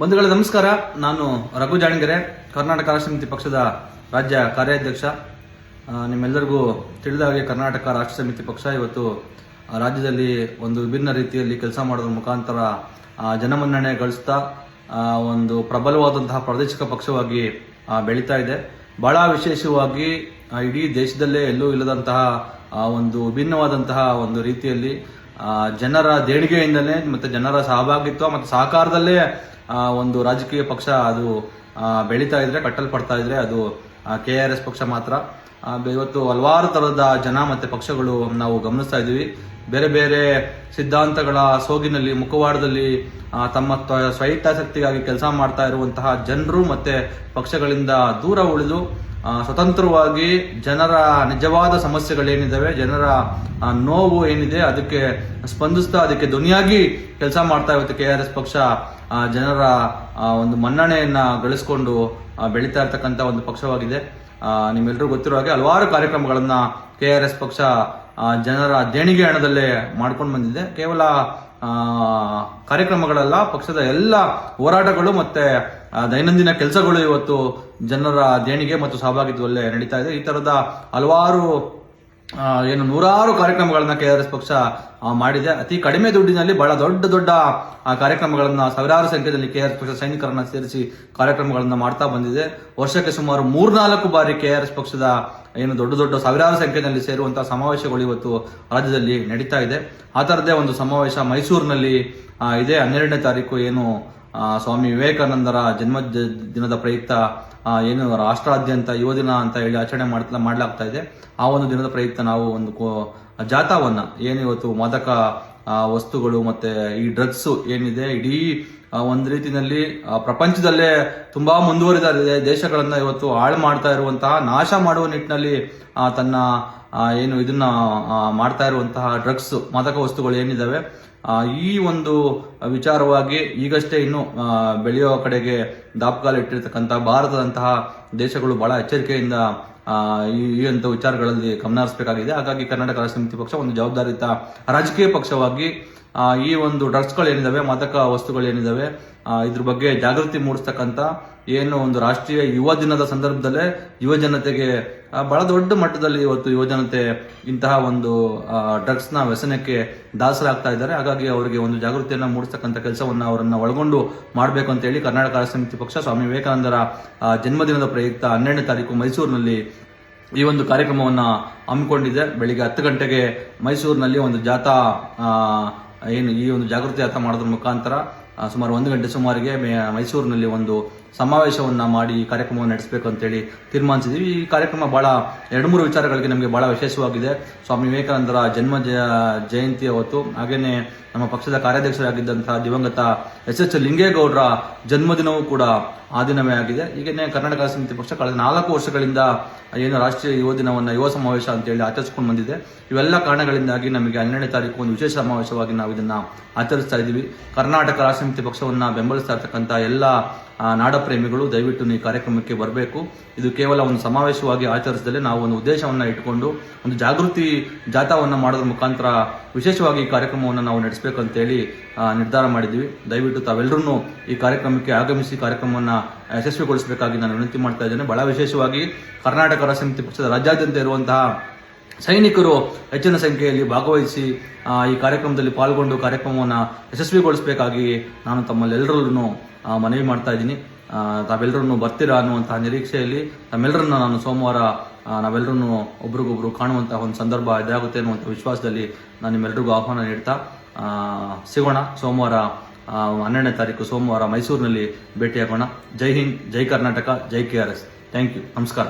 ಬಂಧುಗಳೇ, ನಮಸ್ಕಾರ. ನಾನು ರಘು ಜಾಣಗೆರೆ, ಕರ್ನಾಟಕ ರಾಷ್ಟ್ರ ಸಮಿತಿ ಪಕ್ಷದ ರಾಜ್ಯ ಕಾರ್ಯಾಧ್ಯಕ್ಷ. ನಿಮ್ಮೆಲ್ಲರಿಗೂ ತಿಳಿದ ಹಾಗೆ ಕರ್ನಾಟಕ ರಾಷ್ಟ್ರ ಸಮಿತಿ ಪಕ್ಷ ಇವತ್ತು ರಾಜ್ಯದಲ್ಲಿ ಒಂದು ವಿಭಿನ್ನ ರೀತಿಯಲ್ಲಿ ಕೆಲಸ ಮಾಡೋದ್ರ ಮುಖಾಂತರ ಜನಮನ್ನಣೆ ಗಳಿಸ್ತಾ ಒಂದು ಪ್ರಬಲವಾದಂತಹ ಪ್ರಾದೇಶಿಕ ಪಕ್ಷವಾಗಿ ಬೆಳೀತಾ ಇದೆ. ಬಹಳ ವಿಶೇಷವಾಗಿ ಇಡೀ ದೇಶದಲ್ಲೇ ಎಲ್ಲೂ ಇಲ್ಲದಂತಹ ಒಂದು ವಿಭಿನ್ನವಾದಂತಹ ಒಂದು ರೀತಿಯಲ್ಲಿ ಜನರ ದೇಣಿಗೆಯಿಂದಲೇ ಮತ್ತೆ ಜನರ ಸಹಭಾಗಿತ್ವ ಮತ್ತು ಸಹಕಾರದಲ್ಲೇ ಒಂದು ರಾಜಕೀಯ ಪಕ್ಷ ಅದು ಬೆಳೀತಾ ಇದ್ರೆ, ಕಟ್ಟಲ್ಪಡ್ತಾ ಇದ್ರೆ ಅದು ಕೆ ಆರ್ ಎಸ್ ಪಕ್ಷ ಮಾತ್ರ. ಇವತ್ತು ಹಲವಾರು ತರಹದ ಜನ ಮತ್ತೆ ಪಕ್ಷಗಳು ನಾವು ಗಮನಿಸ್ತಾ ಇದ್ದೀವಿ. ಬೇರೆ ಬೇರೆ ಸಿದ್ಧಾಂತಗಳ ಸೋಗಿನಲ್ಲಿ, ಮುಖವಾಡದಲ್ಲಿ ತಮ್ಮ ಸ್ವಹಿತಾಸಕ್ತಿಗಾಗಿ ಕೆಲಸ ಮಾಡ್ತಾ ಇರುವಂತಹ ಜನರು ಮತ್ತೆ ಪಕ್ಷಗಳಿಂದ ದೂರ ಉಳಿದು ಸ್ವತಂತ್ರವಾಗಿ ಜನರ ನಿಜವಾದ ಸಮಸ್ಯೆಗಳೇನಿದ್ದಾವೆ ಜನರ ನೋವು ಏನಿದೆ, ಅದಕ್ಕೆ ಸ್ಪಂದಿಸ್ತಾ, ಅದಕ್ಕೆ ಧ್ವನಿಯಾಗಿ ಕೆಲಸ ಮಾಡ್ತಾ ಇವತ್ತು ಕೆ ಆರ್ ಎಸ್ ಪಕ್ಷ ಜನರ ಒಂದು ಮನ್ನಣೆಯನ್ನು ಗಳಿಸ್ಕೊಂಡು ಬೆಳೀತಾ ಇರ್ತಕ್ಕಂಥ ಒಂದು ಪಕ್ಷವಾಗಿದೆ. ನಿಮ್ಮೆಲ್ಲರೂ ಗೊತ್ತಿರೋ ಹಾಗೆ ಹಲವಾರು ಕಾರ್ಯಕ್ರಮಗಳನ್ನು ಕೆ ಆರ್ ಎಸ್ ಪಕ್ಷ ಜನರ ದೇಣಿಗೆ ಹಣದಲ್ಲೇ ಮಾಡ್ಕೊಂಡು ಬಂದಿದೆ. ಕೇವಲ ಕಾರ್ಯಕ್ರಮಗಳಲ್ಲ, ಪಕ್ಷದ ಎಲ್ಲ ಹೋರಾಟಗಳು ಮತ್ತೆ ದೈನಂದಿನ ಕೆಲಸಗಳು ಇವತ್ತು ಜನರ ದೇಣಿಗೆ ಮತ್ತು ಸಹಭಾಗಿತ್ವದಲ್ಲೇ ನಡೀತಾ ಇದೆ. ಈ ತರದ ಹಲವಾರು ಏನು ನೂರಾರು ಕಾರ್ಯಕ್ರಮಗಳನ್ನ ಕೆ ಆರ್ ಎಸ್ ಪಕ್ಷ ಮಾಡಿದೆ. ಅತಿ ಕಡಿಮೆ ದುಡ್ಡಿನಲ್ಲಿ ಬಹಳ ದೊಡ್ಡ ದೊಡ್ಡ ಕಾರ್ಯಕ್ರಮಗಳನ್ನ, ಸಾವಿರಾರು ಸಂಖ್ಯೆಯಲ್ಲಿ ಕೆ ಆರ್ ಎಸ್ ಪಕ್ಷ ಸೈನಿಕರನ್ನ ಸೇರಿಸಿ ಕಾರ್ಯಕ್ರಮಗಳನ್ನ ಮಾಡ್ತಾ ಬಂದಿದೆ. ವರ್ಷಕ್ಕೆ ಸುಮಾರು ಮೂರ್ನಾಲ್ಕು ಬಾರಿ ಕೆ ಆರ್ ಎಸ್ ಪಕ್ಷದ, ಏನು ದೊಡ್ಡ ದೊಡ್ಡ ಸಾವಿರಾರು ಸಂಖ್ಯೆಯಲ್ಲಿ ಸೇರುವಂತಹ ಸಮಾವೇಶಗಳು ಇವತ್ತು ರಾಜ್ಯದಲ್ಲಿ ನಡೀತಾ ಇದೆ. ಆ ಥರದ್ದೇ ಒಂದು ಸಮಾವೇಶ ಮೈಸೂರಿನಲ್ಲಿ ಇದೆ. ಹನ್ನೆರಡನೇ ತಾರೀಕು, ಏನು ಸ್ವಾಮಿ ವಿವೇಕಾನಂದರ ಜನ್ಮ ದಿನದ ಪ್ರಯುಕ್ತ ಏನು ರಾಷ್ಟ್ರಾದ್ಯಂತ ಯುವ ದಿನ ಅಂತ ಹೇಳಿ ಆಚರಣೆ ಮಾಡ್ತಾ, ಮಾಡಲಾಗ್ತಾ ಇದೆ. ಆ ಒಂದು ದಿನದ ಪ್ರಯುಕ್ತ ನಾವು ಒಂದು ಜಾಥಾವನ್ನ, ಏನು ಇವತ್ತು ಮಾದಕ ವಸ್ತುಗಳು ಮತ್ತೆ ಈ ಡ್ರಗ್ಸ್ ಏನಿದೆ, ಇಡೀ ಒಂದು ರೀತಿಯಲ್ಲಿ ಪ್ರಪಂಚದಲ್ಲೇ ತುಂಬಾ ಮುಂದುವರಿದ ದೇಶಗಳನ್ನು ಇವತ್ತು ಹಾಳು ಮಾಡ್ತಾ ಇರುವಂತಹ, ನಾಶ ಮಾಡುವ ನಿಟ್ಟಿನಲ್ಲಿ ತನ್ನ ಏನು ಇದನ್ನ ಮಾಡ್ತಾ ಇರುವಂತಹ ಡ್ರಗ್ಸ್ ಮಾದಕ ವಸ್ತುಗಳು ಏನಿದ್ದಾವೆ ಈ ಒಂದು ವಿಚಾರವಾಗಿ ಈಗಷ್ಟೇ ಇನ್ನು ಬೆಳೆಯೋ ಕಡೆಗೆ ದಾಪುಗಾಲು ಇಟ್ಟಿರ್ತಕ್ಕಂಥ ಭಾರತದಂತಹ ದೇಶಗಳು ಬಹಳ ಎಚ್ಚರಿಕೆಯಿಂದ ಈ ಅಂತ ವಿಚಾರಗಳಲ್ಲಿ ಗಮನ ಹರಿಸಬೇಕಾಗಿದೆ. ಹಾಗಾಗಿ ಕರ್ನಾಟಕ ರಾಷ್ಟ್ರ ಸಮಿತಿ ಪಕ್ಷ ಒಂದು ಜವಾಬ್ದಾರಿಯುತ ರಾಜಕೀಯ ಪಕ್ಷವಾಗಿ ಈ ಒಂದು ಡ್ರಗ್ಸ್ಗಳು ಏನಿದಾವೆ ಮಾದಕ ವಸ್ತುಗಳು ಏನಿದಾವೆ ಆ, ಇದ್ರ ಬಗ್ಗೆ ಜಾಗೃತಿ ಮೂಡಿಸ್ತಕ್ಕಂಥ ಏನು ಒಂದು ರಾಷ್ಟ್ರೀಯ ಯುವ ದಿನದ ಸಂದರ್ಭದಲ್ಲೇ ಯುವ ಜನತೆಗೆ ಬಹಳ ದೊಡ್ಡ ಮಟ್ಟದಲ್ಲಿ ಇವತ್ತು ಯುವ ಜನತೆ ಇಂತಹ ಒಂದು ಡ್ರಗ್ಸ್ನ ವ್ಯಸನಕ್ಕೆ ದಾಸರಾಗ್ತಾ ಇದ್ದಾರೆ. ಹಾಗಾಗಿ ಅವರಿಗೆ ಒಂದು ಜಾಗೃತಿಯನ್ನ ಮೂಡಿಸ್ತಕ್ಕಂಥ ಕೆಲಸವನ್ನು ಅವರನ್ನು ಒಳಗೊಂಡು ಮಾಡಬೇಕು ಅಂತ ಹೇಳಿ ಕರ್ನಾಟಕ ಸಮಿತಿ ಪಕ್ಷ ಸ್ವಾಮಿ ವಿವೇಕಾನಂದರ ಜನ್ಮದಿನದ ಪ್ರಯುಕ್ತ ಹನ್ನೆರಡನೇ ತಾರೀಕು ಮೈಸೂರಿನಲ್ಲಿ ಈ ಒಂದು ಕಾರ್ಯಕ್ರಮವನ್ನ ಹಮ್ಮಿಕೊಂಡಿದೆ. ಬೆಳಿಗ್ಗೆ ಹತ್ತು ಗಂಟೆಗೆ ಮೈಸೂರಿನಲ್ಲಿ ಒಂದು ಜಾಥಾ ಏನು ಈ ಒಂದು ಜಾಗೃತಿ ಯಾತ್ರ ಮಾಡೋದ್ರ ಮುಖಾಂತರ ಸುಮಾರು ಒಂದು ಗಂಟೆ ಸುಮಾರಿಗೆ ಮೈಸೂರಿನಲ್ಲಿ ಒಂದು ಸಮಾವೇಶವನ್ನ ಮಾಡಿ ಈ ಕಾರ್ಯಕ್ರಮವನ್ನು ನಡೆಸಬೇಕು ಅಂತೇಳಿ ತೀರ್ಮಾನಿಸಿದ್ವಿ. ಈ ಕಾರ್ಯಕ್ರಮ ಬಹಳ ಎರಡು ಮೂರು ವಿಚಾರಗಳಿಗೆ ನಮಗೆ ಬಹಳ ವಿಶೇಷವಾಗಿದೆ. ಸ್ವಾಮಿ ವಿವೇಕಾನಂದರ ಜನ್ಮ ಜಯಂತಿ ಅವತ್ತು ಹಾಗೆಯೇ ನಮ್ಮ ಪಕ್ಷದ ಕಾರ್ಯಾಧ್ಯಕ್ಷರಾಗಿದ್ದಂತಹ ದಿವಂಗತ ಎಸ್ ಎಚ್ ಲಿಂಗೇಗೌಡರ ಜನ್ಮದಿನವೂ ಕೂಡ ಆ ದಿನವೇ ಆಗಿದೆ. ಈಗೇನೆ ಕರ್ನಾಟಕ ಸಮಿತಿ ಪಕ್ಷ ಕಳೆದ ನಾಲ್ಕು ವರ್ಷಗಳಿಂದ ಏನು ರಾಷ್ಟ್ರೀಯ ಯುವ ದಿನವನ್ನು, ಯುವ ಸಮಾವೇಶ ಅಂತೇಳಿ ಆಚರಿಸ್ಕೊಂಡು ಬಂದಿದೆ. ಇವೆಲ್ಲ ಕಾರಣಗಳಿಂದಾಗಿ ನಮಗೆ ಹನ್ನೆರಡನೇ ತಾರೀಕು ಒಂದು ವಿಶೇಷ ಸಮಾವೇಶವಾಗಿ ನಾವು ಇದನ್ನ ಆಚರಿಸ್ತಾ ಇದ್ದೀವಿ. ಕರ್ನಾಟಕ ರಾಷ್ಟ್ರ ಸಮಿತಿ ಪಕ್ಷವನ್ನ ಬೆಂಬಲಿಸ್ತಾ ಇರ್ತಕ್ಕಂಥ ಎಲ್ಲ ನಾಡಪ್ರೇಮಿಗಳು ದಯವಿಟ್ಟು ಈ ಕಾರ್ಯಕ್ರಮಕ್ಕೆ ಬರಬೇಕು. ಇದು ಕೇವಲ ಒಂದು ಸಮಾವೇಶವಾಗಿ ಆಚರಿಸದಲ್ಲೇ ನಾವು ಒಂದು ಉದ್ದೇಶವನ್ನು ಇಟ್ಟುಕೊಂಡು ಒಂದು ಜಾಗೃತಿ ಜಾಥಾವನ್ನು ಮಾಡೋದ್ರ ಮುಖಾಂತರ ವಿಶೇಷವಾಗಿ ಈ ಕಾರ್ಯಕ್ರಮವನ್ನು ನಾವು ನಡೆಸಬೇಕು ಅಂತೇಳಿ ಆ, ನಿರ್ಧಾರ ಮಾಡಿದ್ವಿ ದಯವಿಟ್ಟು ತಾವೆಲ್ಲರೂ ಈ ಕಾರ್ಯಕ್ರಮಕ್ಕೆ ಆಗಮಿಸಿ ಕಾರ್ಯಕ್ರಮವನ್ನು ಯಶಸ್ವಿಗೊಳಿಸಬೇಕಾಗಿ ನಾನು ವಿನಂತಿ ಮಾಡ್ತಾ ಇದ್ದೇನೆ. ಬಹಳ ವಿಶೇಷವಾಗಿ ಕರ್ನಾಟಕ ರಾಷ್ಟ್ರ ಸಮಿತಿ ಪಕ್ಷದ ರಾಜ್ಯಾದ್ಯಂತ ಇರುವಂತಹ ಸೈನಿಕರು ಹೆಚ್ಚಿನ ಸಂಖ್ಯೆಯಲ್ಲಿ ಭಾಗವಹಿಸಿ ಈ ಕಾರ್ಯಕ್ರಮದಲ್ಲಿ ಪಾಲ್ಗೊಂಡು ಕಾರ್ಯಕ್ರಮವನ್ನು ಯಶಸ್ವಿಗೊಳಿಸಬೇಕಾಗಿ ನಾನು ತಮ್ಮಲ್ಲೆಲ್ಲರಲ್ಲೂ ಮನವಿ ಮಾಡ್ತಾ ಇದ್ದೀನಿ. ತಾವೆಲ್ಲರೂ ತಾವೆಲ್ಲರನ್ನು ಬರ್ತೀರಾ ಅನ್ನುವಂತಹ ನಿರೀಕ್ಷೆಯಲ್ಲಿ ತಮ್ಮೆಲ್ಲರನ್ನ ನಾನು ಸೋಮವಾರ ನಾವೆಲ್ಲರೂ ನಾವೆಲ್ಲರನ್ನು ಒಬ್ರಿಗೊಬ್ರು ಕಾಣುವಂತಹ ಒಂದು ಸಂದರ್ಭ ಇದಾಗುತ್ತೆ ಅನ್ನುವಂಥ ವಿಶ್ವಾಸದಲ್ಲಿ ನಾನು ನಿಮ್ಮೆಲ್ಲರಿಗೂ ಆಹ್ವಾನ ನೀಡ್ತಾ ಸಿಗೋಣ. ಸೋಮವಾರ ಹನ್ನೆರಡನೇ ತಾರೀಕು ಸೋಮವಾರ ಮೈಸೂರಿನಲ್ಲಿ ಭೇಟಿಯಾಗೋಣ. ಜೈ ಹಿಂದ್, ಜೈ ಕರ್ನಾಟಕ, ಜೈ K R S. Thank you. ನಮಸ್ಕಾರ.